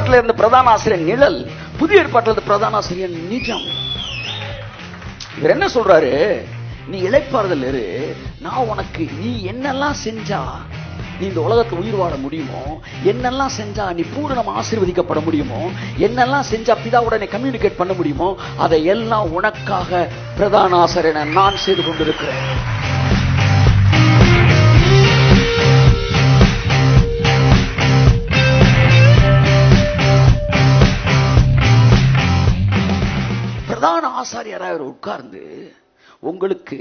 ஏற்பாட்டில் இருந்த பிரதான ஆசிரியர் நிழல் புதிய ஏற்பாட்டில் இருந்த பிரதான ஆசிரியர் நிஜம். இவர் என்ன சொல்றாரு? நீ இழைப்பாறுதல் இரு. நான் உனக்கு நீ என்னெல்லாம் செஞ்சா நீ இந்த உலகத்துல உயிர் வாழ முடியுமோ என்னெல்லாம் செஞ்சா நீ பூரணம் ஆசீர்வதிக்கப்பட முடியுமோ என்னெல்லாம் செஞ்சா பிதாவுடனே கம்யூனிகேட் பண்ண முடியுமோ அதை எல்லாம் உனக்காக பிரதான ஆசிரியனை நான் செய்து கொண்டிருக்கிறேன். ஆசாரியராக அவர் உட்கார்ந்து உங்களுக்கு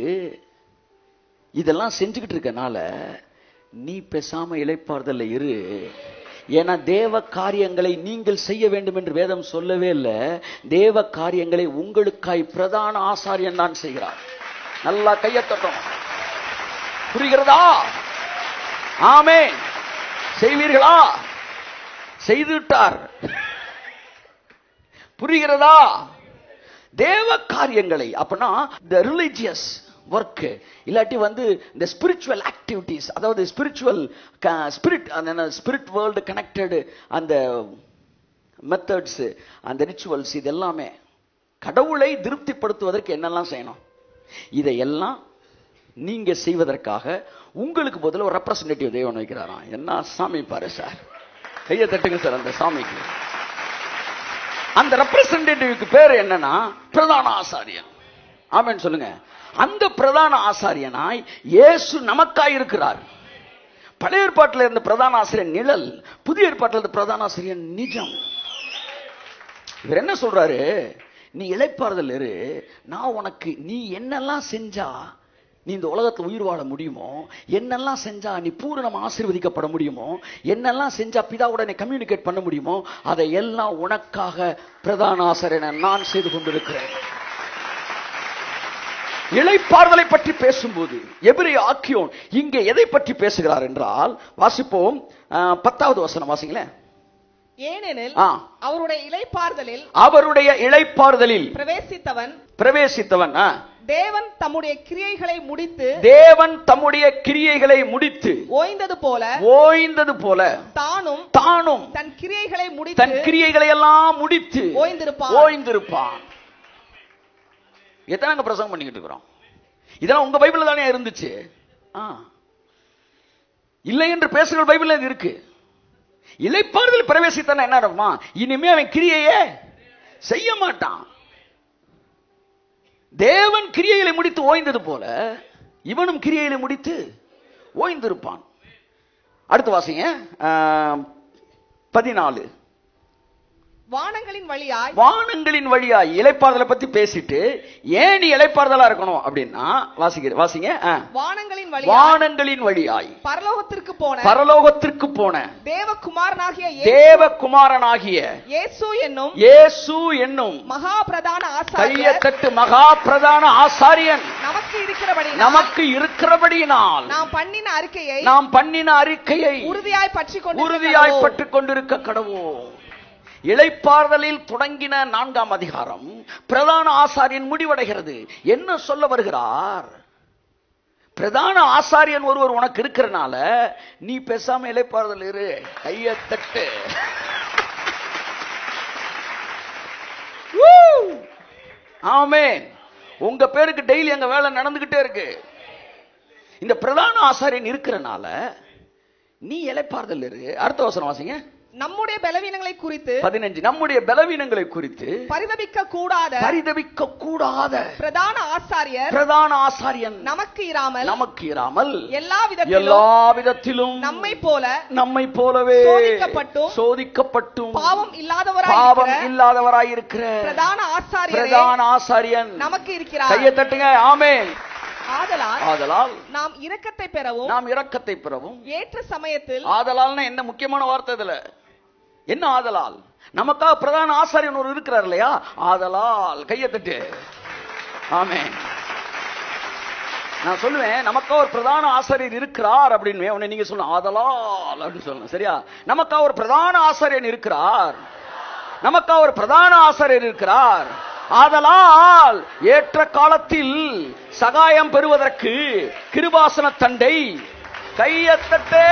இதெல்லாம் செஞ்சுக்கிட்டு இருக்கனால நீ பேசாம இழைப்பார்தல்ல இரு. ஏன்னா தேவ காரியங்களை நீங்கள் செய்ய வேண்டும் என்று வேதம் சொல்லவே இல்லை. தேவ காரியங்களை உங்களுக்காய் பிரதான ஆசாரியன் தான் செய்கிறார். நல்லா கையத்தட்டும் புரிகிறதா? ஆமே செய்வீர்களா? செய்துவிட்டார். புரிகிறதா? தேவ காரியங்களை அப்படின்னா த ரிலிஜியஸ் ஒர்க் இல்லாட்டி வந்து இந்த ஸ்பிரிச்சுவல் ஆக்டிவிட்டீஸ் அதாவது ஸ்பிரிச்சுவல் ஸ்பிரிட் அந்த ஸ்பிரிட் வேர்ல்டு கனெக்டடு அந்த மெத்தட்ஸு அந்த ரிச்சுவல்ஸ் இது எல்லாமே கடவுளை திருப்திப்படுத்துவதற்கு என்னெல்லாம் செய்யணும்? இதையெல்லாம் நீங்க செய்வதற்காக உங்களுக்கு பதில் ஒரு ரெப்ரசன்டேட்டிவ் தேவன் வைக்கிறாராம். என்ன சாமி பாரு சார். கையை தட்டுங்க சார் அந்த சாமிக்கு. அந்த ரெப்ரசன்டேட்டிவ்க்கு பேர் என்னன்னா பிரதான ஆசாரியன். ஆமேன்னு சொல்லுங்க. அந்த பிரதான ஆசாரியனாய் இயேசு நமக்காய் இருக்கிறார் பழைய ஏற்பாட்டில் இருந்த பிரதான ஆசிரியர் நிழல் புதிய ஏற்பாட்டில் இருந்த பிரதான ஆசிரியர் நிஜம். இவர் என்ன சொல்றாரு? நீ இழைப்பாறுதல் இரு நான் உனக்கு நீ என்னெல்லாம் செஞ்சா நீ இந்த உலகத்துல உயிர் வாழ முடியுமோ? என்னெல்லாம் செஞ்சா நீ பூரணம் ஆசீர்வதிக்கப்பட முடியுமோ? என்னெல்லாம் செஞ்சா பிதாவுடனே கம்யூனிகேட் பண்ண முடியுமோ? அதை எல்லாம் உனக்காக பிரதான ஆசிரியனை நான் செய்து கொண்டிருக்கிறேன். இளைப்பாறுதலை பற்றி பேசும்போது எபிரே ஆக்கியோன் இங்கே எதை பற்றி பேசுகிறார் என்றால் வாசிப்போம். பத்தாவது வசனம் வாசிங்களேன் ஏனெனில். அவருடைய இளைப்பாறுதலில் அவருடைய இளைப்பாறுதலில் பிரவேசித்தவன் பிரவேசித்தவன் தேவன் தம்முடைய கிரியைகளை முடித்து தேவன் தம்முடைய கிரியைகளை முடித்து ஓய்ந்தது போல ஓய்ந்தது போல தானும் தானும் தன் கிரியைகளை தன் முடித்து கிரியைகளை எல்லாம் முடித்து ஓய்ந்திருப்பான். ஓய்ந்திருப்பான். எத்தனை பிரசங்கம் பண்ணிக்கிட்டு இருக்கிறோம்? இதெல்லாம் உங்க பைபிள்ல தானே இருந்துச்சு. இல்லை என்று பேசுகிற பைபிள்ல இது இருக்கு. இலைப்பாறுதல் பிரவேசித்தான என்ன இனிமே அவன் கிரியையே செய்ய மாட்டான். தேவன் கிரியைகளை முடித்து ஓய்ந்தது போல இவனும் கிரியைகளை முடித்து ஓய்ந்திருப்பான். அடுத்து வாசிங்க. பதினாலு. வானங்களின் வழியாய் வானங்களின் வழியா இலைப்பாறுதலை பத்தி பேசிட்டு ஏன் நீ இலைப்பாறுதலா இருக்கணும் அப்படின்னா வாசிக்க வாசிங்க. வானங்களின் வழியாய் வானங்களின் வழியாய். பரலோகத்திற்கு போன பரலோகத்திற்கு போன தேவகுமாரனாகிய தேவகுமாரனாகிய இயேசு என்னும் இயேசு என்னும் மகா பிரதான கைய ஆசாரியர் தட்டு மகா பிரதான ஆசாரியன். நமக்கு இருக்கிறபடி நமக்கு இருக்கிறபடியினால் நாம் பண்ணின அறிக்கையை நாம் பண்ணின அறிக்கையை உறுதியாய் பற்றி கொண்டு உறுதியாய் பற்றுக் கொண்டிருக்க கடவோம் இளைப்பாறுதலில் தொடங்கின நான்காம் அதிகாரம் பிரதான ஆசாரியன் முடிவடைகிறது. என்ன சொல்ல வருகிறார்? பிரதான ஆசாரியன் ஒருவர் உனக்கு இருக்கிறனால நீ பேசாம இளைப்பாறுதல் இரு. கைய தட்டு! ஆமென். உங்க பேருக்கு டெய்லி அங்க வேலை நடந்துகிட்டே இருக்கு. இந்த பிரதான ஆசாரியன் இருக்கிறனால நீ இளைப்பாறுதல் இரு. அடுத்த வசனம் வாசிங்க. நம்முடைய பலவீனங்களை குறித்து பதினஞ்சு நம்முடைய பலவீனங்களை குறித்து பரிதபிக்க கூடாத பரிதவிக்க கூடாத பிரதான ஆசாரியர் பிரதான ஆசாரியன் நமக்கு இராமல் நமக்கு இராமல் எல்லா விதத்திலும் எல்லா விதத்திலும் நம்மை போல நம்மை போலவே சோதிக்கப்பட்டும், சோதிக்கப்பட்டும் பாவம் இல்லாதவராய் பாவம் இருக்கிற இல்லாதவராயிருக்கிற பிரதான ஆசாரியரே பிரதான ஆசாரியன். நமக்கு இருக்கிறார். கையை தட்டுங்க ஆமென். ஆதலால் ஆதலால் நாம் இரக்கத்தை பெறவும் நாம் இரக்கத்தை பெறவும் ஏற்ற சமயத்தில் ஆதலால்னா என்ன முக்கியமான வார்த்தை இதுல? என்ன ஆதலால்? நமக்காக பிரதான ஆசாரியன் ஒரு இருக்கிறார் இல்லையா? ஆதலால். கையை தட்டு. ஆமே நான் சொல்லுவேன் நமக்கா ஒரு பிரதான ஆசாரியர் இருக்கிறார் அப்படின்னு. உடனே நீங்க சொல்லணும் ஆதலால் அப்படின்னு சொல்லணும். சரியா? நமக்கா ஒரு பிரதான ஆசாரியன் இருக்கிறார். நமக்கா ஒரு பிரதான ஆசாரியர் இருக்கிறார். ஆதலால் ஏற்ற காலத்தில் சகாயம் பெறுவதற்கு கிருபாசன தண்டை கையத்தட்டே.